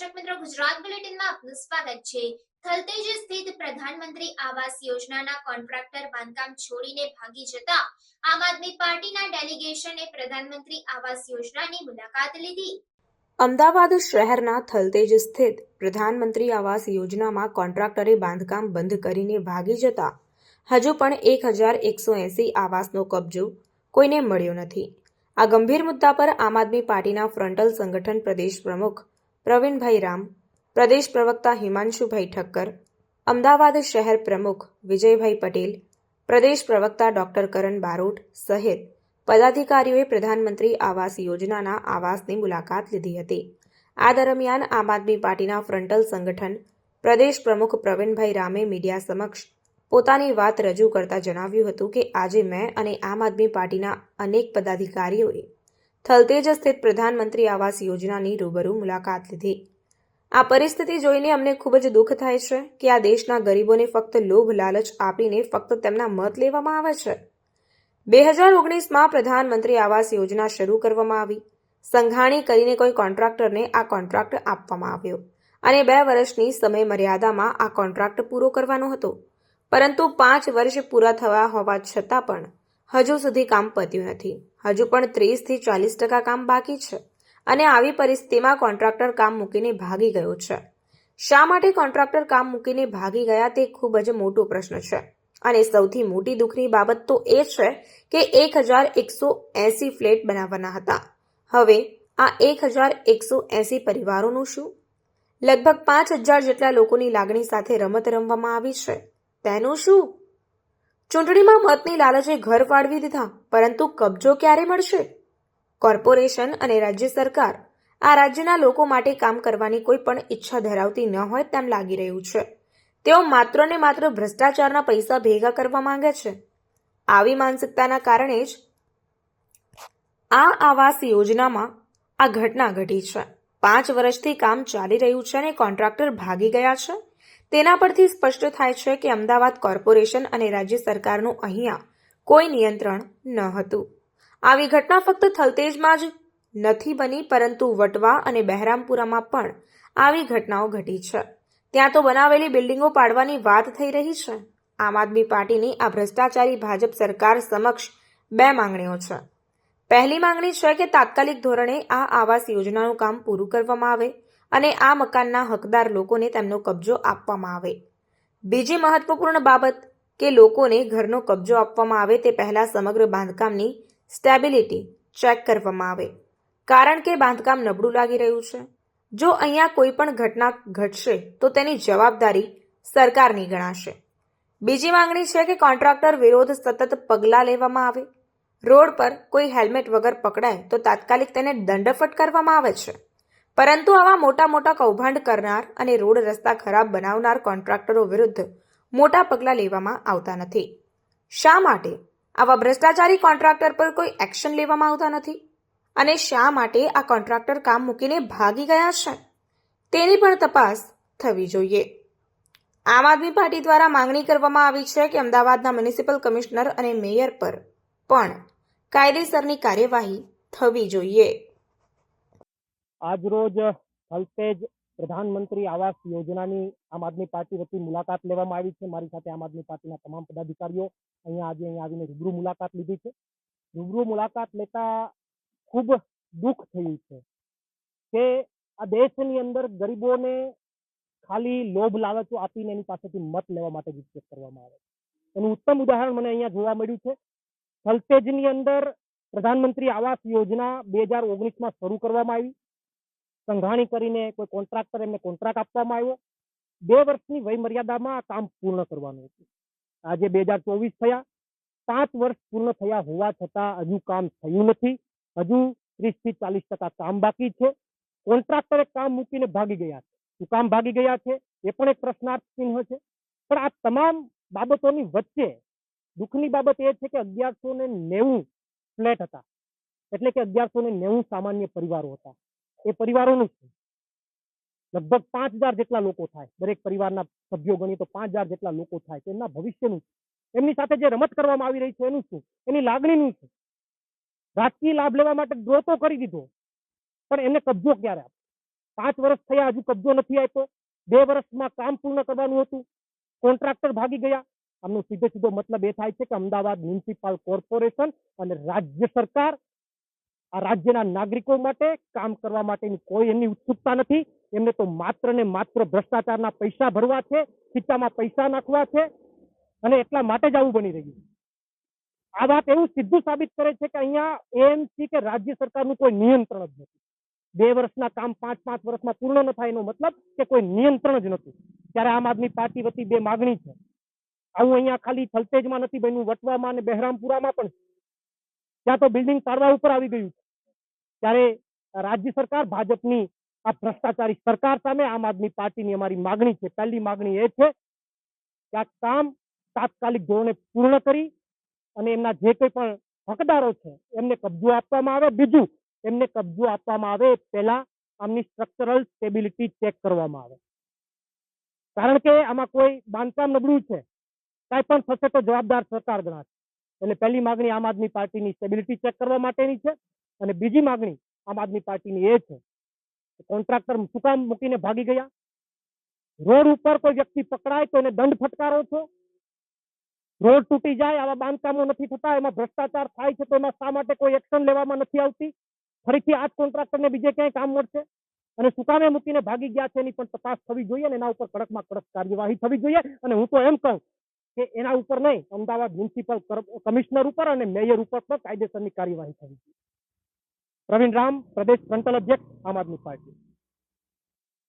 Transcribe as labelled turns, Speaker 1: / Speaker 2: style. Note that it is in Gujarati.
Speaker 1: દર્શક મિત્રો, ગુજરાત બુલેટિનમાં આપનું સ્વાગત છે. થલતેજ સ્થિત પ્રધાનમંત્રી આવાસ યોજનાના કોન્ટ્રાક્ટર બાંધકામ છોડીને ભાગી જતા આમ આદમી પાર્ટીના ડેલિગેશને પ્રધાનમંત્રી આવાસ યોજનાની મુલાકાત લીધી.
Speaker 2: અમદાવાદ શહેરના થલતેજ સ્થિત પ્રધાનમંત્રી આવાસ યોજનામાં કોન્ટ્રાક્ટરે બાંધકામ બંધ કરીને ભાગી જતા હજુ પણ એક હજાર એકસો એસી આવાસનો કબજો કોઈને મળ્યો નથી. આ ગંભીર મુદ્દા પર આમ આદમી પાર્ટીના ફ્રન્ટલ સંગઠન પ્રદેશ પ્રમુખ પ્રવીણભાઈ રામ, પ્રદેશ પ્રવક્તા હિમાંશુભાઈ ઠક્કર, અમદાવાદ શહેર પ્રમુખ વિજયભાઈ પટેલ, પ્રદેશ પ્રવક્તા ડોક્ટર કરણ બારોટ સહિત પદાધિકારીઓએ પ્રધાનમંત્રી આવાસ યોજનાના આવાસની મુલાકાત લીધી હતી. આ દરમિયાન આમ આદમી પાર્ટીના ફ્રન્ટલ સંગઠન પ્રદેશ પ્રમુખ પ્રવીણભાઈ રામે મીડિયા સમક્ષ પોતાની વાત રજૂ કરતા જણાવ્યું હતું કે આજે મેં અને આમ આદમી પાર્ટીના અનેક પદાધિકારીઓએ થલતેજ સ્થિત પ્રધાનમંત્રી આવાસ યોજનાની રૂબરૂ મુલાકાત લીધી. આ પરિસ્થિતિ જોઈને અમને ખૂબ જ દુઃખ થાય છે કે આ દેશના ગરીબોને ફક્ત લોભ, લાલચ આપીને ફક્ત તેમના મત લેવામાં આવે છે. બે હજાર ઓગણીસમાં પ્રધાનમંત્રી આવાસ યોજના શરૂ કરવામાં આવી. સંઘાણી કરીને કોઈ કોન્ટ્રાક્ટરને આ કોન્ટ્રાક્ટ આપવામાં આવ્યો અને બે વર્ષની સમય મર્યાદામાં આ કોન્ટ્રાક્ટ પૂરો કરવાનો હતો. પરંતુ પાંચ વર્ષ પૂરા થવા હોવા છતાં પણ હજુ સુધી કામ પત્યું નથી. હજુ પણ ત્રીસથી ચાલીસ ટકા કામ બાકી છે અને આવી પરિસ્થિતિમાં કોન્ટ્રાક્ટર કામ મૂકીને ભાગી ગયો છે. શા માટે કોન્ટ્રાક્ટર કામ મૂકીને ભાગી ગયા તે ખૂબ જ મોટો પ્રશ્ન છે. અને સૌથી મોટી દુઃખની બાબત તો એ છે કે એક હજાર એકસો એંસી ફ્લેટ બનાવવાના હતા. હવે આ એક હજાર એકસો એંસી પરિવારોનું શું? લગભગ પાંચ હજાર જેટલા લોકોની લાગણી સાથે રમત રમવામાં આવી છે. તેનું શું? ચૂંટણીમાં મતની લાલચે ઘર ફાળવી દીધા, પરંતુ કબજો ક્યારે મળશે? કોર્પોરેશન અને રાજ્ય સરકાર આ રાજ્યના લોકો માટે કામ કરવાની કોઈ પણ ઈચ્છા ધરાવતી ન હોય તેમ લાગી રહ્યું છે. તેઓ માત્ર ને માત્ર ભ્રષ્ટાચારના પૈસા ભેગા કરવા માંગે છે. આવી માનસિકતાના કારણે જ આ આવાસ યોજનામાં આ ઘટના ઘટી છે. પાંચ વર્ષથી કામ ચાલી રહ્યું છે અને કોન્ટ્રાક્ટર ભાગી ગયા છે. તેના પરથી સ્પષ્ટ થાય છે કે અમદાવાદ કોર્પોરેશન અને રાજ્ય સરકારનું અહીંયા કોઈ નિયંત્રણ ન હતું. આવી ઘટના ફક્ત થલતેજમાં જ નથી બની, પરંતુ વટવા અને બહેરામપુરામાં પણ આવી ઘટનાઓ ઘટી છે. ત્યાં તો બનાવેલી બિલ્ડિંગો પાડવાની વાત થઈ રહી છે. આમ આદમી પાર્ટીની આ ભ્રષ્ટાચારી ભાજપ સરકાર સમક્ષ બે માંગણીઓ છે. પહેલી માંગણી છે કે તાત્કાલિક ધોરણે આ આવાસ યોજનાનું કામ પૂરું કરવામાં આવે. અને આ મકાનના હકદાર લોકોને તેમનો કબજો આપવામાં આવે. બીજી મહત્વપૂર્ણ બાબત કે લોકોને ઘરનો કબજો આપવામાં આવે તે પહેલાં સમગ્ર બાંધકામની સ્ટેબિલિટી ચેક કરવામાં આવે. કારણ કે બાંધકામ નબળું લાગી રહ્યું છે. જો અહીંયા કોઈ પણ ઘટના ઘટશે, તો તેની જવાબદારી સરકારની ગણાશે. બીજી માંગણી છે કે કોન્ટ્રાક્ટર વિરોધ સતત પગલાં લેવામાં આવે. રોડ પર કોઈ હેલ્મેટ વગર પકડાય, તો તાત્કાલિક તેને દંડ ફટકારવામાં આવે છે. પરંતુ આવા મોટા મોટા કૌભાંડ કરનાર અને રોડ રસ્તા ખરાબ બનાવનાર કોન્ટ્રાક્ટરો વિરુદ્ધ મોટા પગલાં લેવામાં આવતા નથી. શા માટે આવા ભ્રષ્ટાચારી કોન્ટ્રાક્ટર પર કોઈ એક્શન લેવામાં આવતા નથી? અને શા માટે આ કોન્ટ્રાક્ટર કામ મૂકીને ભાગી ગયા છે? તેની પણ તપાસ થવી જોઈએ. આમ આદમી પાર્ટી દ્વારા માંગણી કરવામાં આવી છે કે અમદાવાદના મ્યુનિસિપલ કમિશનર અને મેયર પર પણ કાયદેસરની કાર્યવાહી થવી જોઈએ.
Speaker 3: આજરોજ થલતેજ પ્રધાનમંત્રી આવાસ યોજનાની આમ આદમી પાર્ટી વતી મુલાકાત લેવામાં આવી છે. મારી સાથે આમ આદમી પાર્ટીના તમામ પદાધિકારીઓ અહીંયા આજે અહીંયા આવીને રૂબરૂ મુલાકાત લીધી છે. રૂબરૂ મુલાકાત લેતા ખૂબ દુઃખ થયું છે કે આ દેશની અંદર ગરીબોને ખાલી લોભ લાલચો આપીને એની પાસેથી મત લેવા માટે જ ઉપયોગ કરવામાં આવે છે. એનું ઉત્તમ ઉદાહરણ મને અહીંયા જોવા મળ્યું છે. થલતેજની અંદર પ્રધાનમંત્રી આવાસ યોજના બે હજાર ઓગણીસમાં શરૂ કરવામાં આવી. સંઘાણી કરીને કોઈ કોન્ટ્રાક્ટર એમને કોન્ટ્રાક્ટ આપવામાં આવ્યો. બે વર્ષની વય મર્યાદામાં આ કામ પૂર્ણ કરવાનું હતું. આજે બે હજાર ચોવીસ થયા. પાંચ વર્ષ પૂર્ણ થયા હોવા છતાં હજુ કામ થયું નથી. હજુ ત્રીસથી ચાલીસ ટકા કામ બાકી છે. કોન્ટ્રાક્ટરે કામ મૂકીને ભાગી ગયા છે. શું કામ ભાગી ગયા છે? એ પણ એક પ્રશ્નાર્થ ચિહ્ન છે. પણ આ તમામ બાબતોની વચ્ચે દુઃખની બાબત એ છે કે અગિયારસો ને નેવું ફ્લેટ હતા. એટલે કે અગિયારસો ને નેવું સામાન્ય પરિવારો હતા. એ પરિવારોનું છે. લગભગ પાંચ હજાર જેટલા લોકો થાય. દરેક પરિવારના સભ્યો ગણીએ તો પાંચ હજાર જેટલા લોકો થાય તો એમના ભવિષ્યનું એમની સાથે જે રમત કરવામાં આવી રહી છે એનું શું એની લાગણીનું શું રાજકીય લાભ લેવા માટે ડ્રો તો કરી દીધો. પણ એને કબજો ક્યારે આપ્યો પાંચ વર્ષ થયા, હજુ કબજો નથી આપ્યો. બે વર્ષમાં કામ પૂર્ણ કરવાનું હતું. કોન્ટ્રાક્ટર ભાગી ગયા. આમનો સીધો સીધો મતલબ એ થાય છે કે અમદાવાદ મ્યુનિસિપલ કોર્પોરેશન અને રાજ્ય સરકાર આ રાજ્યના નાગરિકો માટે કામ કરવા માટેની કોઈ એમની ઉત્સુકતા નથી. એમને તો માત્ર ને માત્ર ભ્રષ્ટાચારના પૈસા ભરવા છે, ખિસ્સામાં પૈસા નાખવા છે અને એટલા માટે જ આવું બની રહ્યું આ વાત એવું સીધું સાબિત કરે છે કે અહીંયા એએમસી કે રાજ્ય સરકારનું કોઈ નિયંત્રણ જ નથી. બે વર્ષના કામ પાંચ પાંચ વર્ષમાં પૂર્ણ ન થાય એનો મતલબ કે કોઈ નિયંત્રણ જ નથી. ત્યારે આમ આદમી પાર્ટી વતી બે માગણી છે. આવું અહીંયા ખાલી થલતેજમાં નથી બન્યું, વટવામાં અને બહેરામપુરામાં પણ ત્યાં તો બિલ્ડિંગ પાડવા ઉપર આવી ગયું ત્યારે રાજ્ય સરકાર, ભાજપની આ ભ્રષ્ટાચારી સરકાર સામે આમ આદમી પાર્ટીની અમારી માગણી છે. પહેલી માગણી એ છે કે આ કામ તાત્કાલિક ધોરણે પૂર્ણ કરી અને એમના જે કોઈ પણ હકદારો છે, એમને કબજો આપવામાં આવે. બીજું, એમને કબજો આપવામાં આવે પહેલા આમની સ્ટ્રક્ચરલ સ્ટેબિલિટી ચેક કરવામાં આવે. કારણ કે આમાં કોઈ બાંધકામ નબળું છે. કાંઈ પણ થશે તો જવાબદાર સરકાર ગણાશે. એટલે પહેલી માગણી આમ આદમી પાર્ટીની સ્ટેબિલિટી ચેક કરવા માટેની છે અને બીજી માગણી આમ આદમી પાર્ટીની એ છે કોન્ટ્રાક્ટર શું કામ મૂકીને ભાગી ગયા. રોડ ઉપર કોઈ વ્યક્તિ પકડાય તો એને દંડ ફટકારો છો. રોડ તૂટી જાય, આવા બાંધકામો નથી થતા, એમાં ભ્રષ્ટાચાર થાય છે તો એમાં શા માટે કોઈ એક્શન લેવામાં નથી આવતી? ફરીથી આ જ કોન્ટ્રાક્ટરને બીજે ક્યાંય કામ મળશે? અને સુકામે કામે મૂકીને ભાગી ગયા છે એની પણ તપાસ થવી જોઈએ અને એના ઉપર કડકમાં કડક કાર્યવાહી થવી જોઈએ. અને હું તો એમ કહું કે એના ઉપર નહીં, અમદાવાદ મ્યુનિસિપલ કમિશનર ઉપર અને મેયર ઉપર પણ કાયદેસરની કાર્યવાહી થવી જોઈએ. પ્રવીણ રામ, પ્રદેશ ફ્રન્ટલ અધ્યક્ષ આમ આદમી પાર્ટી.